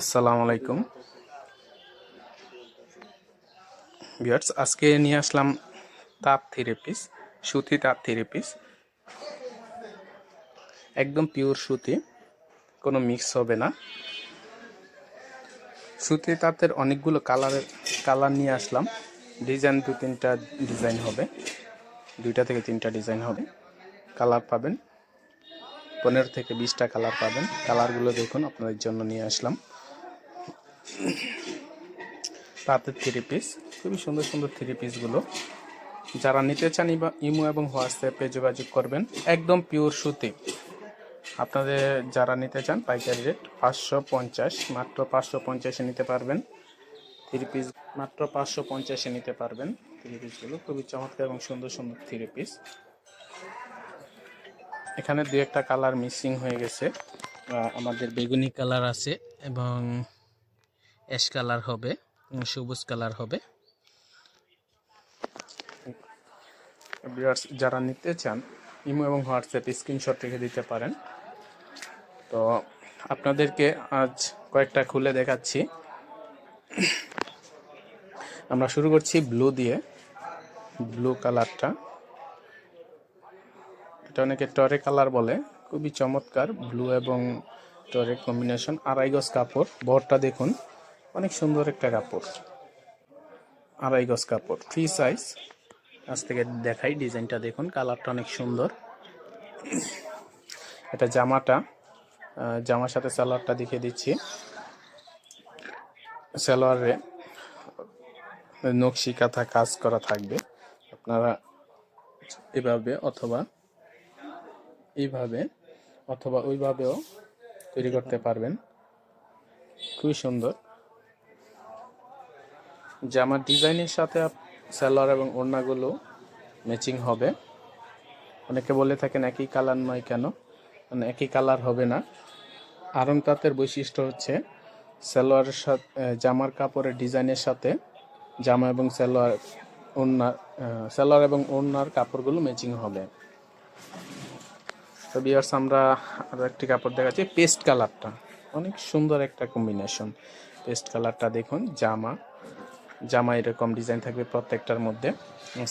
আসসালামু আলাইকুম। ভিউয়ার্স, আজকে নিয়ে আসলাম তাঁত থেরাপিস পিস, সুতি তাঁত থেরাপিস একদম পিওর সুতি, কোনো মিক্স হবে না। সুতি তাঁতের অনেকগুলো কালারের কালার নিয়ে আসলাম। ডিজাইন দু তিনটা ডিজাইন হবে, দুইটা থেকে তিনটা ডিজাইন হবে। কালার পাবেন পনেরো থেকে বিশটা কালার পাবেন। কালারগুলো দেখুন, আপনাদের জন্য নিয়ে আসলাম। তাঁতের থ্রি পিস খুবই সুন্দর সুন্দর থ্রি পিসগুলো যারা নিতে চান ইমো এবং হোয়াটসঅ্যাপে যোগাযোগ করবেন, একদম পিওর সুতি। আপনাদের যারা নিতে চান পাইকারি রেট পাঁচশো পঞ্চাশ, মাত্র পাঁচশো পঞ্চাশে নিতে পারবেন। থ্রি পিস মাত্র পাঁচশো পঞ্চাশে নিতে পারবেন। থ্রি পিসগুলো খুবই চমৎকার এবং সুন্দর সুন্দর থ্রি পিস এখানে দু একটা কালার মিসিং হয়ে গেছে। আমাদের বেগুনি কালার আছে এবং অ্যাশ কালার হবে সবুজ কালার হবে। যারা নিতে চান, ইমো এবং হোয়াটসঅ্যাপ স্ক্রিনশট রেখে দিতে পারেন। তো আপনাদেরকে আজ কয়েকটা খুলে দেখাচ্ছি। আমরা শুরু করছি ব্লু দিয়ে, ব্লু কালারটা। এটা অনেকে টরে কালার বলে। খুবই চমৎকার, ব্লু এবং টরে কম্বিনেশন। আড়াই গজ কাপড়, বরটা দেখুন, অনেক সুন্দর একটা কাপড়। আড়াই গজ কাপড় ফ্রি সাইজ আজ থেকে দেখাই ডিজাইনটা, দেখুন, কালারটা অনেক সুন্দর। এটা জামাটা জামার সাথে সালোয়ারটা দেখিয়ে দিচ্ছি। সালোয়ারে নকশি কাঁথা কাজ করা থাকবে। আপনারা এভাবে অথবা এইভাবে অথবা ওইভাবেও তৈরি করতে পারবেন। খুবই সুন্দর। জামার ডিজাইনের সাথে সালোয়ার এবং ওড়নাগুলো ম্যাচিং হবে। অনেকে বলে থাকেন একই কালার নয় কেন? মানে একই কালার হবে না। আরং তাঁতের বৈশিষ্ট্য হচ্ছে সালোয়ারের সাথে জামার কাপড়ের ডিজাইনের সাথে জামা এবং সালোয়ার ওড়না সালোয়ার এবং ওড়নার কাপড়গুলো ম্যাচিং হবে। তো বিয়ার্স আমরা আরও একটি কাপড় দেখাচ্ছি। পেস্ট কালারটা অনেক সুন্দর একটা কম্বিনেশন পেস্ট কালারটা দেখুন, জামা। জামা এরকম ডিজাইন থাকবে প্রত্যেকটার মধ্যে।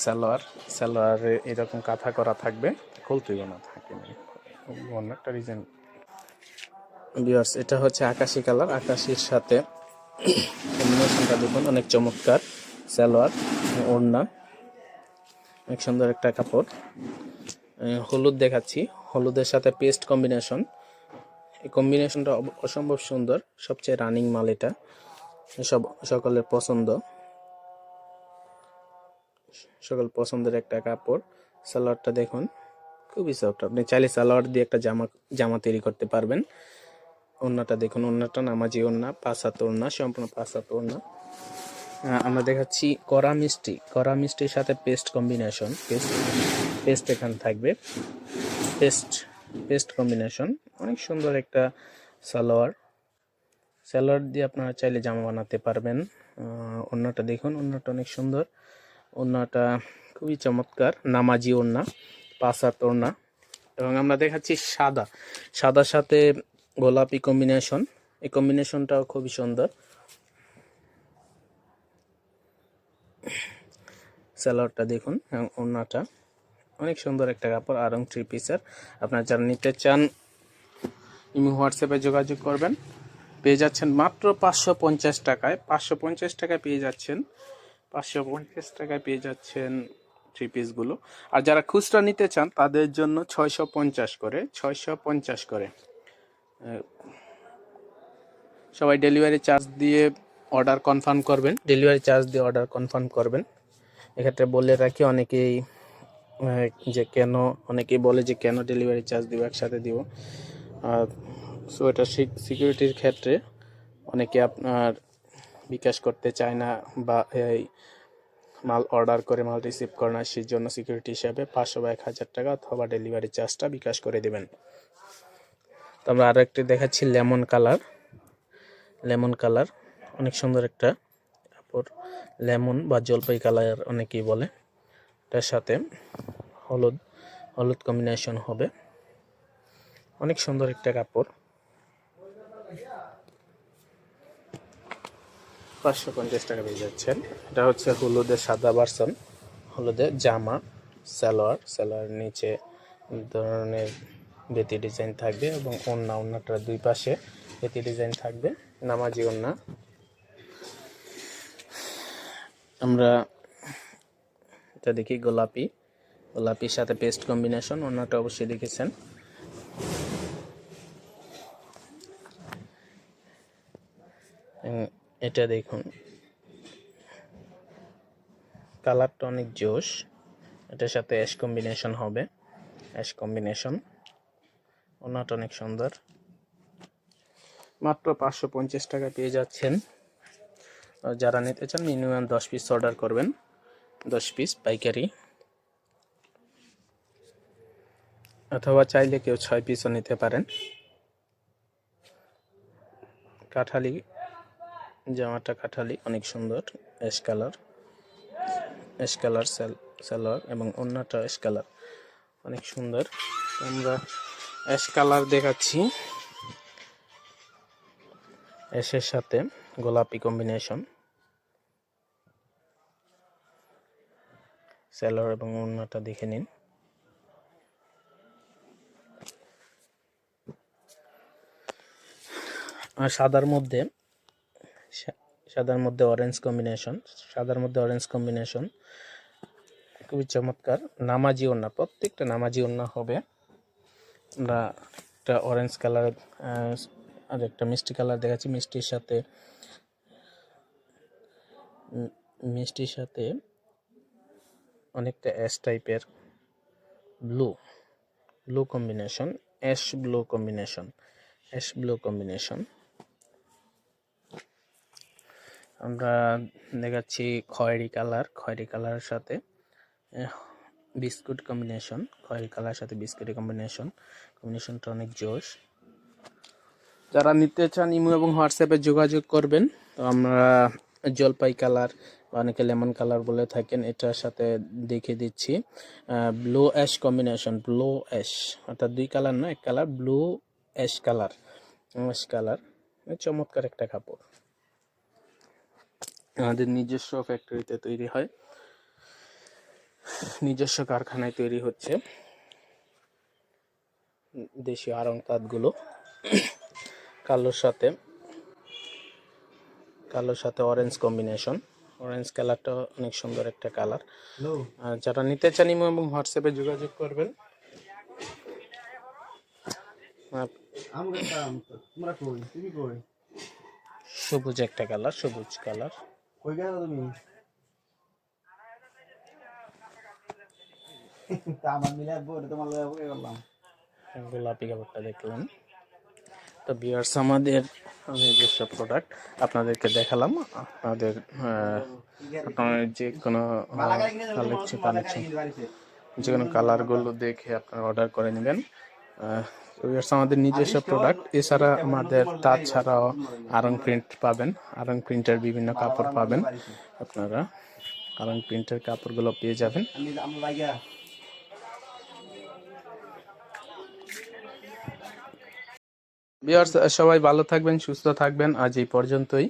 সালোয়ার। সালোয়ারে এরকম কাঁথা করা থাকবে। খুলতেই না থাকে। অন্য একটা ডিজাইন বিয়ার্স এটা হচ্ছে আকাশি কালার আকাশির সাথে কম্বিনেশনটা দেখুন, অনেক চমৎকার। সালোয়ার, ওড়না। অনেক সুন্দর একটা কাপড়। হলুদ দেখাচ্ছি। হলুদের সাথে পেস্ট কম্বিনেশন এই কম্বিনেশনটা অসম্ভব সুন্দর, সবচেয়ে রানিং মাল এটা। সব সকলের পছন্দ। সকল পছন্দের একটা কাপড়। সালোয়ারটা দেখুন, খুবই সফট আপনি চাইলে সালোয়ার দিয়ে একটা জামা জামা তৈরি করতে পারবেন। ওড়নাটা দেখুন, ওড়নাটা নামাজি ওড়না পাঁচ হাত ওড়না, সম্পূর্ণ পাঁচ হাত ওড়না আমরা দেখাচ্ছি কড়া মিষ্টি। কড়া মিষ্টির সাথে পেস্ট কম্বিনেশন পেস্ট পেস্ট এখানে থাকবে। Paste paste combination. অনেক সুন্দর একটা সালোয়ার। সালোয়ার দিয়ে আপনারা চাইলে জামা বানাতে পারবেন। ওড়নাটা দেখুন, ওড়নাটা অনেক সুন্দর। ওড়নাটা খুবই চমৎকার, নামাজি ওড়না, পাঁচ হাত ওড়না। এবং আমরা দেখাচ্ছি সাদা। সাদার সাথে গোলাপি কম্বিনেশন। এই কম্বিনেশনটাও খুবই সুন্দর। সালোয়ারটা দেখুন এবং ওড়নাটা। অনেক সুন্দর একটা কাপড় আরং থ্রি পিসের আপনারা যারা নিতে চান, ইমি হোয়াটসঅ্যাপে যোগাযোগ করবেন। পেয়ে যাচ্ছেন মাত্র পাঁচশো পঞ্চাশ টাকায়। পাঁচশো পঞ্চাশ টাকায় পেয়ে যাচ্ছেন, পাঁচশো পঞ্চাশ টাকায় পেয়ে যাচ্ছেন থ্রি পিসগুলো আর যারা খুচরা নিতে চান, তাদের জন্য ছয়শো পঞ্চাশ করে, ছয়শো পঞ্চাশ করে। সবাই ডেলিভারি চার্জ দিয়ে অর্ডার কনফার্ম করবেন। ডেলিভারি চার্জ দিয়ে অর্ডার কনফার্ম করবেন। এক্ষেত্রে বলে রাখি, অনেকেই যে কেন, অনেকেই বলে যে কেন ডেলিভারি চার্জ দিব, একসাথে দিব। সো এটা সিকিউরিটির ক্ষেত্রে অনেকে আপনার বিকাশ করতে চায় না বা এই মাল অর্ডার করে, মাল রিসিভ করে না সেই জন্য সিকিউরিটি হিসাবে পাঁচশো বা এক হাজার টাকা অথবা ডেলিভারি চার্জটা বিকাশ করে দেবেন। তো আমরা আরও একটি দেখাচ্ছি লেমন কালার। লেমন কালার, অনেক সুন্দর একটা কাপড়। লেমন বা জলপাই কালার অনেকেই বলে। এটার সাথে হলুদ হলুদ কম্বিনেশন হবে। অনেক সুন্দর একটা কাপড়। পাঁচশো পঞ্চাশ টাকা পেয়ে যাচ্ছেন। এটা হচ্ছে হলুদের সাদা বার্সন হলুদের জামা, সালোয়ার। সালোয়ার নিচে ধরনের বেতি ডিজাইন থাকবে এবং ওন্না, ওন্নাটার দুই পাশে বেতি ডিজাইন থাকবে। নামাজি ওন্না। আমরা এটা দেখি গোলাপি। গোলাপির সাথে পেস্ট কম্বিনেশন অন্যটা অবশ্যই দেখেছেন। এটা দেখুন। কালারটা অনেক জোশ। এটার সাথে অ্যাশ কম্বিনেশন হবে। অ্যাশ কম্বিনেশন ওনাটা অনেক সুন্দর। মাত্র পাঁচশো পঞ্চাশ টাকা পেয়ে যাচ্ছেন। যারা নিতে চান মিনিমাম দশ পিস অর্ডার করবেন। দশ পিস পাইকারি। অথবা চাইলে কেউ ছয় পিসও নিতে পারেন। কাঠালি, জামাটা কাঠালি অনেক সুন্দর ash colour ash colour salwar এবং অন্যটা অ্যাশ কালার অনেক সুন্দর। আমরা অ্যাশ কালার দেখাচ্ছি। অ্যাশের সাথে গোলাপি কম্বিনেশন সালোয়ার এবং অন্যটা দেখে নিন। আর সাদার মধ্যে সাদার মধ্যে অরেঞ্জ কম্বিনেশন সাদার মধ্যে অরেঞ্জ কম্বিনেশন খুবই চমৎকার। নামাজি ওন্না প্রত্যেকটা নামাজি ওন্না হবে। আমরা একটা অরেঞ্জ কালার আর একটা মিষ্টি কালার দেখাচ্ছি, মিষ্টির সাথে মিষ্টির সাথে অনেকটা অ্যাশ টাইপের blue blue combination ash blue combination ash blue combination আমরা দেখাচ্ছি খয়েরি কালার খয়েরি কালারের সাথে বিস্কুট কম্বিনেশন খয়েরি কালার সাথে বিস্কুটের কম্বিনেশন কম্বিনেশনটা অনেক জোশ। যারা নিতে চান ইমো এবং হোয়াটসঅ্যাপে যোগাযোগ করবেন, তো আমরা জলপাই কালার অনেকে লেমন কালার বলে থাকেন, এটার সাথে দেখিয়ে দিচ্ছি। Blue ash combination, blue ash. অর্থাৎ দুই কালার না, এক colour, blue ash colour ash colour. চমৎকার একটা কাপড়। আমাদের নিজস্ব ফ্যাক্টরিতে তৈরি হয়। নিজস্ব কারখানায় তৈরি হচ্ছে। দেশীয় আরং তাঁতগুলো। কালোর সাথে কালোর সাথে অরেঞ্জ কম্বিনেশন অরেঞ্জ কালারটা অনেক সুন্দর একটা কালার আর যারা নিতে চান ইমো এবং হোয়াটসঅ্যাপে যোগাযোগ করবেন। সবুজ একটা কালার সবুজ কালার গোলাপি কাপড়টা দেখলাম। তো বিয়ার্স আমাদের নিজস্ব প্রোডাক্ট আপনাদেরকে দেখালাম, আপনাদের যে কোনো কালেকশন কালেকশন যে কোনো কালারগুলো দেখে আপনারা অর্ডার করে নেবেন। আমাদের নিজস্ব প্রোডাক্ট এছাড়া আমাদের তার ছাড়াও আরং প্রিন্ট পাবেন আরং প্রিন্টের বিভিন্ন কাপড় পাবেন। আপনারা আরং প্রিন্টের কাপড়গুলো পেয়ে যাবেন। আমরা সবাই ভালো থাকবেন সুস্থ থাকবেন। আজ এই পর্যন্তই।